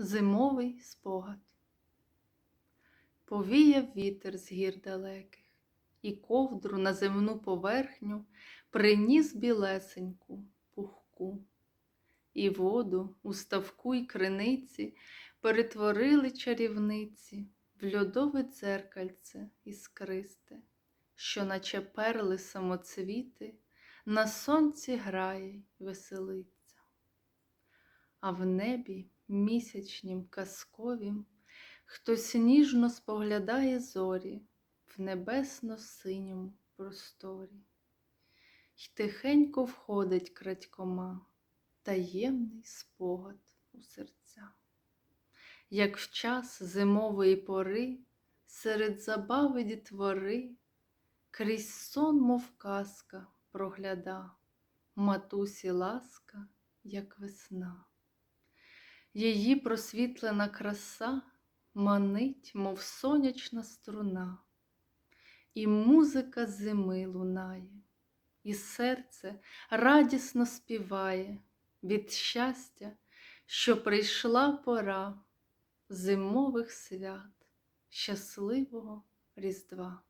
Зимовий спогад. Повіяв вітер з гір далеких, і ковдру на земну поверхню приніс білесеньку, пухку, і воду у ставку й криниці перетворили чарівниці в льодове дзеркальце іскристе, що наче перли самоцвіти, на сонці грає й веселиться. А в небі місячнім казковім Хтось ніжно споглядає зорі в небесно-синьому просторі, й тихенько входить крадькома таємний спогад у серця, як в час зимової пори серед забави дітвори крізь сон, мов казка, прогляда, матусі ласка, як весна. Її просвітлена краса манить, мов сонячна струна, і музика зими лунає, і серце радісно співає від щастя, що прийшла пора зимових свят щасливого Різдва.